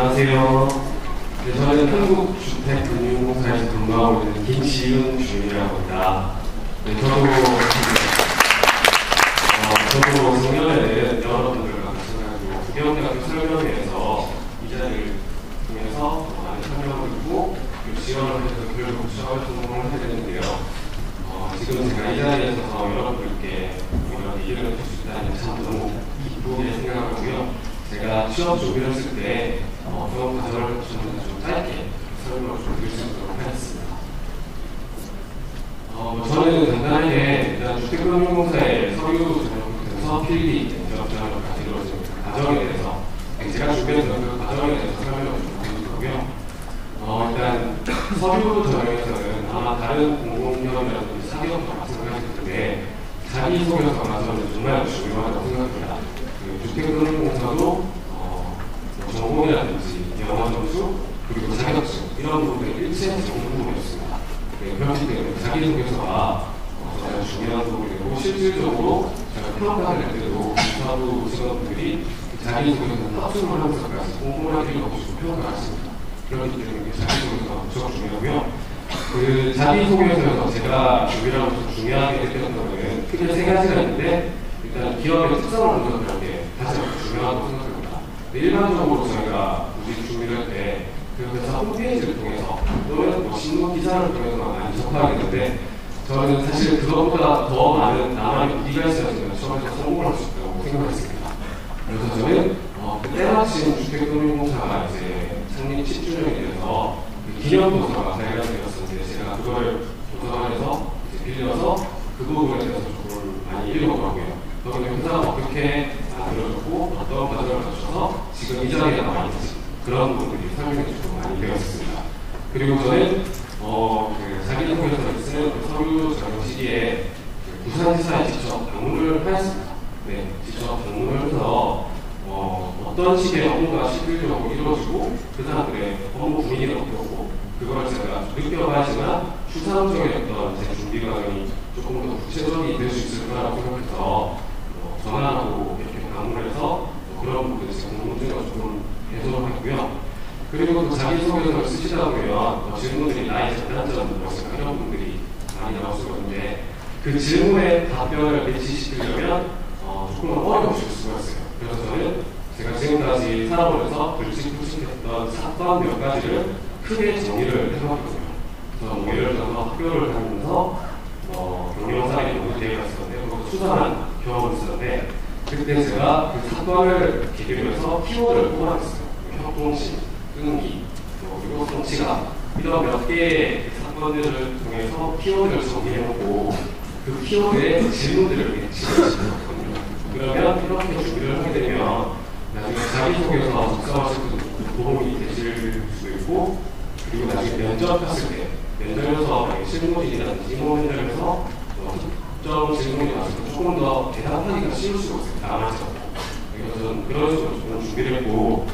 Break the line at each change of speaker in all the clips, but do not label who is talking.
안녕하세요. 네, 저는 한국주택금융공사에서 근무하고 있는 김지은 주임이라고 합니다. 네, 저도 어, 저도 작년에는 여러분들과 같이 가지고 국영대학교 설명회에서 이 자리를 통해서 많은 듣고 그리고 지원을 해서 교육을 성공을 하게 됐는데요. 어, 지금 제가 이 자리에 서서 여러분들께 이런 얘기를 해줄 수 있다는 게참 너무 기쁘게 생각하고요. 취업 준비를 했을 때 어, 그런 과정을 좀, 좀 짧게 설명을 좀 드릴 수 있도록 하겠습니다. 어, 뭐 저는 간단하게 일단 주택금융공사의 서류 전형부터 필기 같이 이루어진 그 과정에 대해서 제가 준비했던 그 과정에 대해서 설명을 좀 드릴 거고요. 어, 일단 서류 전형에서는 아마 다른 공공기업이라든지 사기업과 마찬가지일 텐데 자기소개서가 저는 정말 중요하다고 생각합니다. 그 주택금융공사도 어, 뭐 전공이라든지 영어 점수 그리고 자격증 이런 부분들이 일체에서 공부였습니다. 네, 그렇기 때문에 자기소개서가 어, 가장 중요한 부분이고 실질적으로 제가 평가를 낼 때도 공사부 직원분들이 자기소개서 합숙을 하면서까지 공부를 하기를 없이 평가하십니다. 그렇기 때문에 자기소개서가 무척 중요하고요. 그 자기소개서에서 제가 준비하면서 중요하게 느꼈던 거는 크게 세 가지가 있는데 일단 기업의 특성을 분석하는 게 가장 중요하다고 생각합니다. 일반적으로 저희가 우리 준비를 할때 그 회사 홈페이지를 통해서 또는 뭐 신문 기사를 통해서 많이 접하게 되는데 저는 사실 그것보다 더 많은 나만의 우리가 있어야지만 처음에서 성공을 할수 있다고 생각했습니다. 그래서 저는 어, 그 때 마침 주택금융공사가 이제 창립 10주년이 돼서 그 기념도서가 발간 되었었는데 제가 그걸 도서관에서 빌려서 그 부분에 대해서 조금 많이 읽어보고요. 거기에 회사가 어떻게 만들어졌고 어떤 과정을 거쳐서 지금 이 자리에 나와 있는지 그런 부분들이 설명해 주고 많이 되었습니다. 그리고 저는 어, 그 자기소개서를 쓰는 그 서류 전형 시기에 그 부산 지사에 직접 방문을 하였습니다. 네, 직접 방문을 해서 어, 어떤 식의 업무가 실질적으로 이루어지고 그 사람들의 업무 분위기가 어떻고 그걸 제가 느껴봐야지만 추상적인 어떤 제 준비 과정이 조금 더 구체적이 될 수 있을 거라고 생각해서 어, 전화하고 이렇게 방문을 해서 어, 그런 부분에 제가 궁금증을 조금 해소를 했고요. 그리고 또 자기소개서를 쓰시다 보면 어, 질문들이 나의 장단점, 뭐 이런 분들이 많이 나올 수가 있는데 그 질문에 답변을 배치시키려면 어, 조금 어려우실 수가 있어요. 그래서 저는 제가 지금까지 살아오면서 글찍글찍했던 사건 몇 가지를 크게 정리를 해봤거든요. 그래서 뭐 예를 들어서 학교를 다니면서 어, 경영사에 연구 대회가 있었는데 그거 수상한 경험이 있었는데 그때 제가 그 사건을 해서 키워드를 뽑아냈어요. 협동심, 끈기, 뭐 그리고 성취감 이런 몇 개의 사건들을 통해서 키워드를 정리해놓고 그 키워드에 질문들을 집어넣었거든요. 그러면 이렇게 준비를 하게 되면 나중에 자기소개서 작성하실 때도 도움이 되실 수도 있고 그리고 나중에 면접 갔을 때 면접에서 실무진이라든지 임원 현장에서 특정 질문이 때 조금 더 대답하기가 쉬울 수가 있어요. 남아서. 그래서 저는 그런 식으로 좀 준비를 했고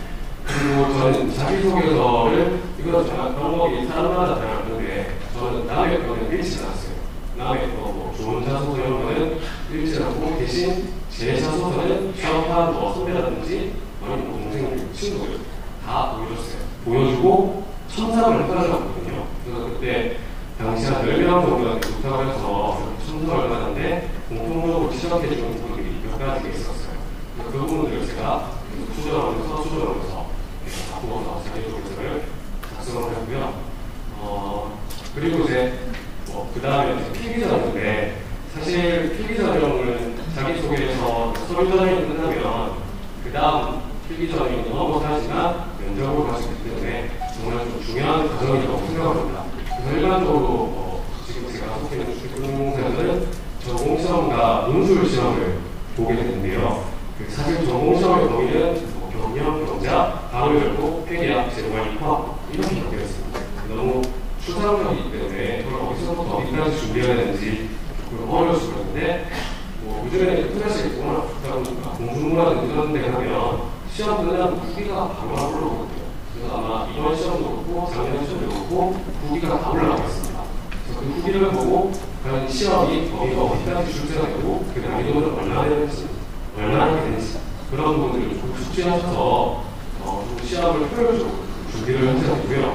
그리고 저는 자기소개서를 이거 제가 방법이 사람마다 다양한데 저는 남의 거는 읽지 않았어요. 남의 거뭐 좋은 자소서 이런 거는 읽지 않고 대신 제 자소서는 취업한 뭐 선배라든지 아니면 뭐 동생 친구들 다 보여줬어요. 보여주고 첨삭을 해달라거든요. 그래서 그때 당시 한 10명 정도가 해서 첨삭을 하는데 공통적으로 지적해주는 부분들이 몇 가지가 있었어요. 그 부분들을 제가 수정하면서 수정하면서 바꾸어서 자기소개서를 작성을 했고요. 어, 그리고 이제 뭐, 그 다음에 필기전인데 사실 필기 전형은 자기소개서 서류 전형이 끝나면 그 다음 필기 전형이 넘어가지만 면접으로 갈수 있기 때문에 정말 좀 중요한 과정이라고 생각합니다. 그래서 일반적으로 어, 지금 제가 속해 있는 주택금융공사는 전공시험과 논술 시험을 보게 되는데요. 그 사실 전공시험의 범위는 뭐 경 영, 경자, 바로 열고 회계학, 재무관, 입학 이렇게 되어 있습니다. 너무 추상적이기 때문에 그걸 어디서부터 어디까지 준비해야 되는지 어려울 수가 있는데 뭐 요즘에는 인터넷이겠구나 공중문화든 이런 데 가면 시험 끝나면 후기가 바로 올라오거든요. 그래서 아마 이번 시험도 그렇고 작년 시험도 그렇고 후기가 다 올라가고 있습니다. 그래서 그 후기를 보고 과연 시험이 범위가 어디까지 출제가 되고 그 난이도는 얼마나 되는지 얼마나 되는지 그런 부분들을 좀 숙지하셔서 어, 좀 시험을 효율적으로 준비를 하셔야 되고요.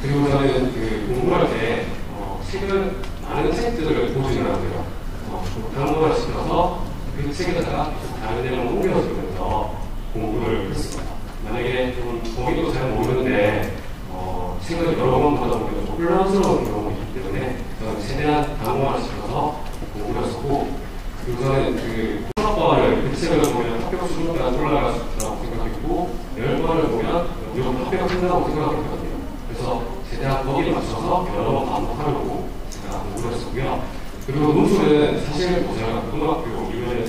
그리고 저는 그 공부할 때 어, 책을 많은 책들을 보지는 않고요. 어, 강론을 시켜서 그 책에다가 다른 내용을 옮겨주면서 공부를 했습니다. 만약에 좀 거기도 잘 모르는데 어, 책을 여러 번 보다 보면 좀 혼란스러운 경우가 있기 때문에 저는 최대한 강화를 시켜서 공부를 했었고 그리고 저는 그 수학과를 그 책을 보면 합격 수준까지 올라갈 수 있다고 생각했고 열 번을 보면 이건 합격한다고 생각했거든요. 그래서 최대한 거기에 맞춰서 여러 번 반복하려고 제가 공부를 했었고요. 그리고 논술은 사실 뭐 제가 고등학교 이후에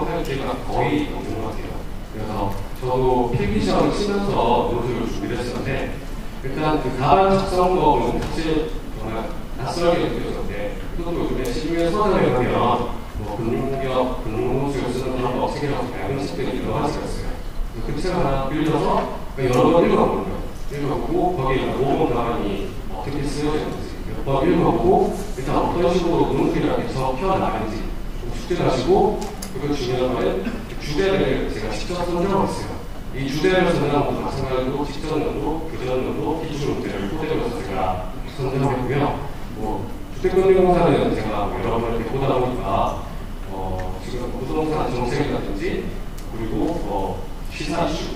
할 기회가 거의 없는 것 같아요. 그래서 저도 필기시험을 치면서 논술을 준비를 했었는데 일단 그 가방 작성법은 사실 정말 낯설게 느껴졌는데 그것도 요즘에 시중에 서점에 가면 뭐 금융력, 금융논술을 쓰는 방법 책이라고 얇은 책들이 여러 가지가 있어요. 그 책을 하나 빌려서 여러 번 읽어보는 거예요. 읽어보고 거기에 모범 답안이 어떻게 쓰여졌는지 몇 번 읽어보고 일단 어떤 식으로 논술이라고 해서 펴나가는지 좀 숙제를 하시고 그리고 중요한 거는 주제를 제가 직접 선정했어요. 이 주제를 선정한 것도 마찬가지로 직전연도, 교전연도, 기출문제를 토대로 해서 제가 선정했고요. 뭐 주택금융공사는 제가 뭐 여러 번 이렇게 보다 보니까 어, 지금 부동산 정책이라든지 그리고 뭐 시사 이슈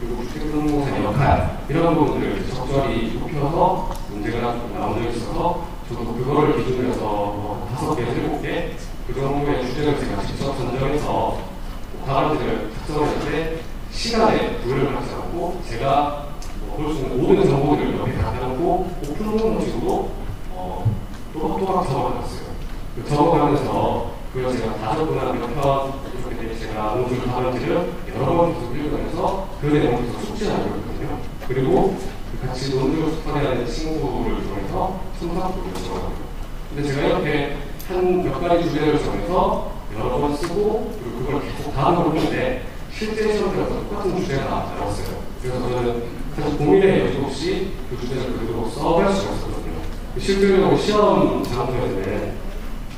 그리고 주택금융공사의 역할 이런 부분들을 적절히 좁혀서 문제가 나온 적이 있어서 저도 그거를 기준으로 해서 뭐 다섯 개, 일곱 개, 그 정도의 주제를 제가 직접 선정해서 답안지를 작성했는데 시간에 구애를 하지 않고 제가 뭐볼수 있는 모든 정보들을 옆에 다 대놓고 오픈 방식으로 어, 또박또박 적어놨어요. 그 적어가면서 그걸 제가 다섯 분한 몇편 이렇게 돼 제가 논술 답안지를 여러 번 계속 읽으면서 그 내용을 계속 숙지하고 있거든요. 그리고 그 같이 논술 숙판하는 친구를 통해서 순서를 적어요. 근데 제가 이렇게 한 몇 가지 주제를 정해서 여러 번 쓰고 그리고 그걸 계속 다음으로 했는데 실제 시험 때가 똑같은 주제가 나왔어요. 그래서 저는 사실 고민의 여지 없이 그 주제를 그대로 수가 있었거든요. 실제로 시험 장소에는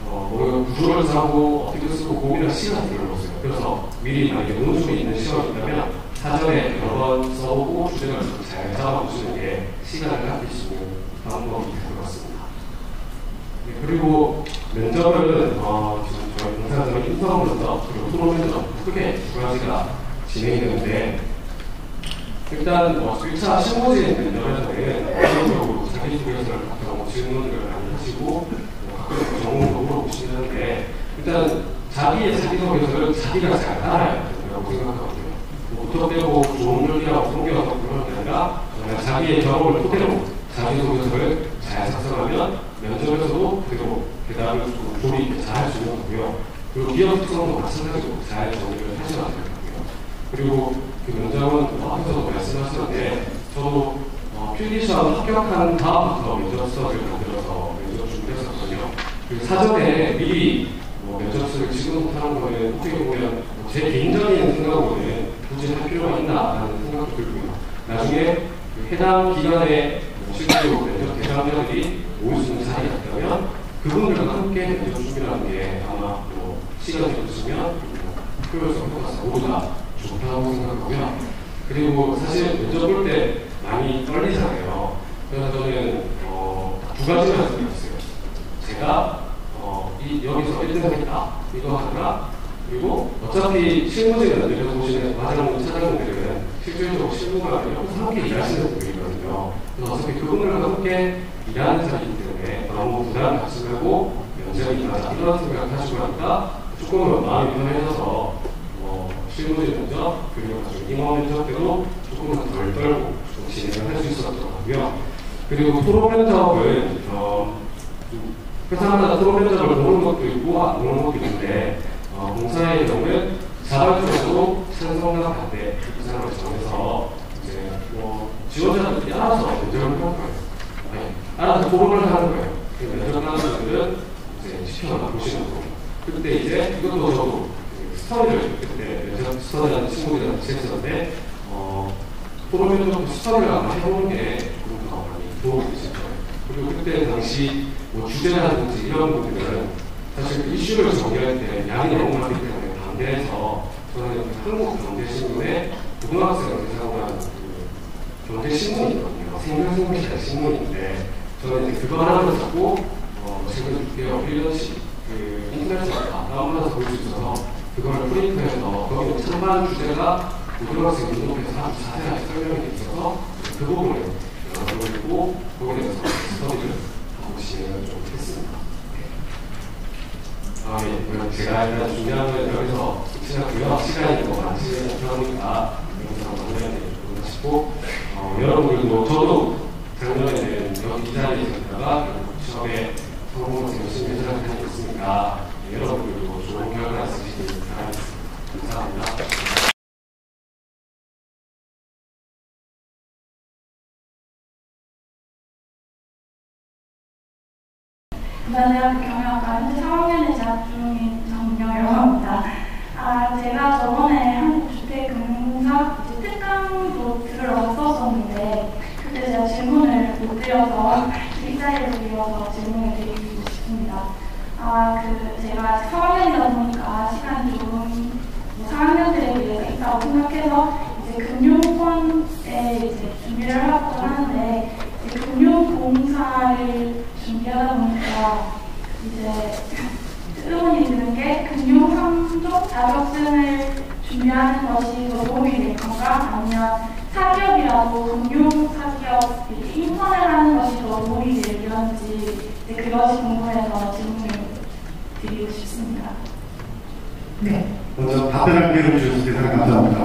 어, 뭐 구조를 짜고 어떻게 쓰고 고민할 시간이 없어요. 그래서 미리 만약에 논술이 있는 시험이 있다면 사전에 여러 번 써보고 주제를 잘 잡아보시는 게 시간을 아낄 수 있는 방법이 될 것 같습니다. 네, 그리고 면접은 어, 지금 저희 공사장의 인성 면접 그리고 토론 면접 크게 두 가지가 진행이 되는데 일단 뭐 1차 실무진 면접에서는 기본적으로 자기소개서를 같은 질문을 많이 하시고 뭐 가끔 전공도 물어보시는데 일단 자기의 자기소개서를 자기가 잘 알아야 된다고 생각하거든요. 뭐 부탁되고 좋은 요리라고 성경하고 그런 게 아니라 자기의 경험을 토대로 자기소개서를 잘 작성하면 면접에서도 그대로 대답을 좀 잘할 수 있는 거고요. 그리고 기업 특성도 마찬가지로 잘 정리를 하셔야 될 거고요. 그리고 그 면접은 뭐 앞에서도 말씀하셨는데 저도 어, 필기시험 합격한 다음부터 면접서를 만들어서 면접 준비했었거든요. 그 사전에 미리 뭐 면접서를 지금 하는 거는 어떻게 보면 제 개인적인 생각으로는 굳이 할 필요가 있나라는 생각도 들고요. 나중에 그 해당 기관에 실제로 면접 대상자들이 모일 수 있는 자리가 있다면 그분들과 함께 면접 준비라는 게 아마 뭐 시간이 없으면 효율성 효과가 모두가 좋다고 생각하고요. 그리고 사실 면접 볼 때 많이 떨리잖아요. 그래서 저는 어, 두 가지 말씀드렸어요. 제가 어, 이, 여기서 1등 하겠다. 이거 하더라. 그리고 어차피 실무진을 면접에서 보시는 과장님, 차장님들은 실질적으로 실무가 옆에서 함께 일하시는 분들이 거든요. 그래서 어차피 그분들과 함께 일하는 자리이기 때문에 너무 부담 갖지 말고 면접이 임하자 이런 생각을 하시고 나니까 조금은 마음이 편해져서 뭐 실무진 면접 그리고 나중에 임원 면접 때도 조금은 덜 떨고 좀 진행을 할 수 있었던 것 같고요. 그리고 토론 면접은 어, 회사마다 토론 면접을 보는 것도 있고 안 보는 것도 있는데 어, 공사의 경우는 자발적으로 찬성과 반대 이 사람을 정해서 지원자들이 알아서 면접을 하는 거예요. 네. 알아서 토론을 하는 거예요. 그 면접하는 분들은 이제 시켜나 보시는 거고. 그때 이제 이것도 저도 그 스터디를 그때 면접 스터디하는 친구들이랑 같이 했었는데 어, 토론 면접 스터디를 아마 해보는 게 그런 거 많이 도움이 되실 거예요. 그리고 그때 당시 뭐 주제라든지 이런 부분들은 사실 그 이슈를 정리할 때 양이 너무 많기 때문에 반대해서 저는 한국 경제신문에 고등학생을 대상으로 하는 그 경제 신문이 있거든요. 생명생명시간 신문인데 저는 이제 그거 하나만 잡고 어, 지금 6개월, 1년씩 그 인터넷에서 다 다운받아서 볼 수 있어서 그거를 프린트해서 거기 참관 주제가 고등학생 운동에서 아주 자세하게 설명이 돼 있어서 그 부분을 그리고 거기에 대해서 스터디를 하고 진행을 좀 했습니다. 아, 예. 그럼 제가 일단 준비한 건 여기서 끝이고요. 시간이 뭐 많지 않으니까 영상을 마무리해야 되겠구나 싶고 어, 여러분들도 저도 작년에는 여기 이 자리에 있었다가 취업에 성공해서 열심히 해서라고 하고 있으니까 예, 여러분들도 좋은 결과 있으시길 바라겠습니다. 감사합니다.
부산대학교 경영학과 현재 3학년에 재학 중인 정명이라고 합니다. 아, 제가 저번에 한국주택금융사 이제 특강도 들으러 갔었었는데 그때 제가 질문을 못 드려서 이 자리를 이어서 질문을 드리고 싶습니다. 아, 그 제가 3학년이다 보니까 시간이 조금 뭐 4학년들에 비해서 있다고 생각해서 이제 금융권에 이제 준비를 하고 하는데 이제 금융공사를 준비하다 보니까 이제 의문이 드는 게 금융 3종 자격증을 준비하는 것이 더 도움이 될 건가 아니면 사기업이라도 금융 사기업 이렇게 인턴을 하는 것이 더 도움이 될런지 이제 그것이 궁금해서 질문을 드리고 싶습니다.
네.
먼저 답변할 기회를 주셔서 대단히 감사합니다.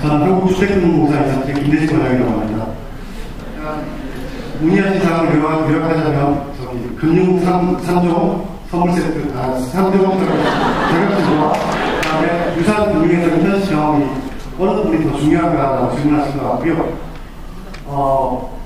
저는 한국 주택금융공사에서 김대식 원장이라고 합니다. 문의하신 사항을 요약, 요약하자면 저기 금융 3, 3종 선물 세트, 아, 3종 자격증과 그다음에 유사한 금융에서 현실 경험이 어느 부분이 더 중요한가라고 질문하신 것 같고요. 어,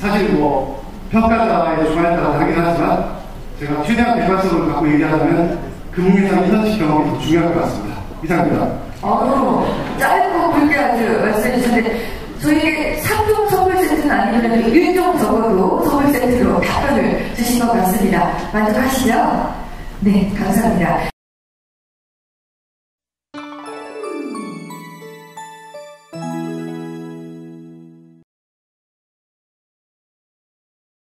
사실 뭐 평가자의 주관에 따라 다르긴 하지만 제가 최대한 객관성을 갖고 얘기하자면 금융회사의 현실 경험이 더 중요할 것 같습니다. 이상입니다.
어, 짧고 굵게 아주 말씀해 주셨는데, 3종 선물 세트는 아니면 1종 적어도 세트로 답변을 주신 것 같습니다. 만족하시죠? 네, 감사합니다.